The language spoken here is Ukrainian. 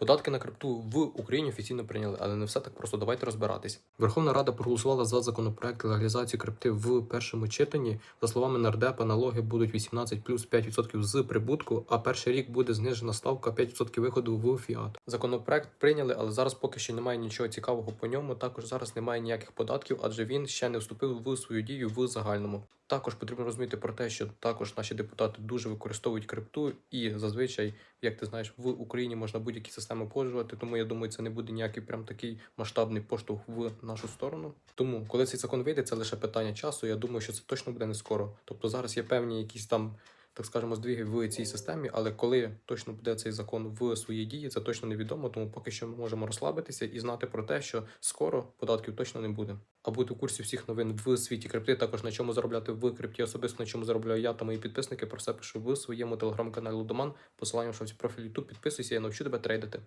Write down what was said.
Податки на крипту в Україні офіційно прийняли, але не все так просто. Давайте розбиратись. Верховна Рада проголосувала за законопроект легалізації крипти в першому читанні. За словами нардепа, налоги будуть 18 плюс 5% з прибутку, а перший рік буде знижена ставка 5% виходу в фіат. Законопроект прийняли, але зараз поки що немає нічого цікавого по ньому. Також зараз немає ніяких податків, адже він ще не вступив в свою дію в загальному. Також потрібно розуміти про те, що також наші депутати дуже використовують крипту, і зазвичай, як ти знаєш, в Україні можна будь-які системи пользувати. Тому я думаю, це не буде ніякий прям такий масштабний поштовх в нашу сторону. Тому, коли цей закон вийде, це лише питання часу. Я думаю, що це точно буде не скоро. Тобто зараз є певні якісь там. Так скажемо, здвиги в цій системі, але коли точно буде цей закон в своїй дії, це точно невідомо. Тому поки що ми можемо розслабитися і знати про те, що скоро податків точно не буде. А бути у курсі всіх новин в світі крипти, також на чому заробляти в крипті, особисто на чому заробляю я та мої підписники. Про це пишу в своєму телеграм-каналі Лудоман. Посилання в шовці профілі YouTube. Підписуйся, я навчу тебе трейдити.